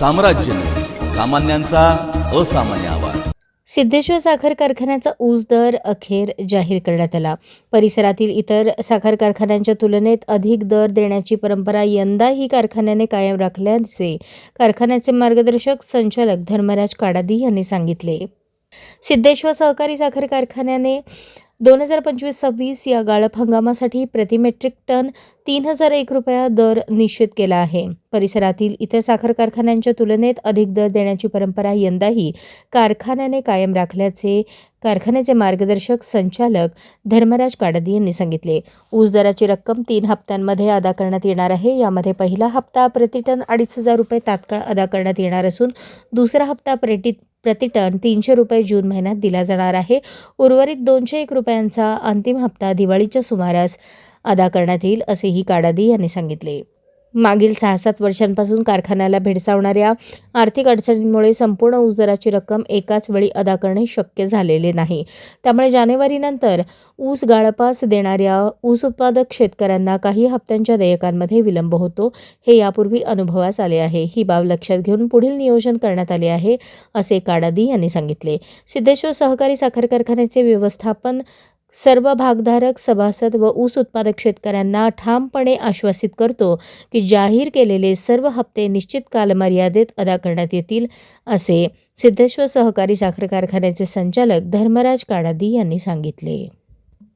साम्राज्य सामान्यांचा असामान्य आवाज. सिद्धेश्वर साखर कारखान्याचा ऊस दर अखेर जाहीर करण्यात आला. परिसरातील इतर साखर कारखान्यांच्या तुलनेत अधिक दर देण्याची परंपरा यंदाही कारखान्याने कायम राखल्याचे कारखान्याचे मार्गदर्शक संचालक धर्मराज काडादी यांनी सांगितले. सिद्धेश्वर सहकारी साखर कारखान्याने दोन हजार पंचवीस सव्वीस या गाळप हंगामासाठी प्रति मेट्रिक टन तीन हजार एक रुपया दर निश्चित केला आहे. परिसरातील इतर साखर कारखान्यांच्या तुलनेत अधिक दर देण्याची परंपरा यंदाही कारखान्याने कायम राखल्याचे कारखान्याचे मार्गदर्शक संचालक धर्मराज काडदी यांनी सांगितले. ऊस दराची रक्कम तीन हप्त्यांमध्ये अदा करण्यात येणार आहे. यामध्ये पहिला हप्ता प्रतिटन अडीच हजार रुपये तात्काळ अदा करण्यात येणार असून दुसरा हप्ता प्रति प्रतिटन तीनशे रुपये जून महिन्यात दिला जाणार आहे. उर्वरित दोनशे एक रुपयांचा अंतिम हप्ता दिवाळीच्या सुमारास अदा करण्यात येईल असेही काडादी यांनी सांगितले. मागील सहा सात वर्षांपासून कारखान्याला भेडसावणाऱ्या आर्थिक अडचणींमुळे संपूर्ण ऊस दराची रक्कम एकाच वेळी अदा करणे शक्य झालेले नाही. त्यामुळे जानेवारीनंतर ऊस गाळपास देणाऱ्या ऊस उत्पादक शेतकऱ्यांना काही हप्त्यांच्या देयकांमध्ये विलंब होतो. हे यापूर्वी अनुभवास आले आहे. ही बाब लक्षात घेऊन पुढील नियोजन करण्यात आले आहे असे काडादी यांनी सांगितले. सिद्धेश्वर सहकारी साखर कारखान्याचे व्यवस्थापन सर्व भागधारक सभासद व ऊस उत्पादक शेतकऱ्यांना ठामपणे आश्वासित करतो की जाहीर केलेले सर्व हप्ते निश्चित कालमर्यादेत अदा करण्यात येतील असे सिद्धेश्वर सहकारी साखर कारखान्याचे संचालक धर्मराज काडादी यांनी सांगितले.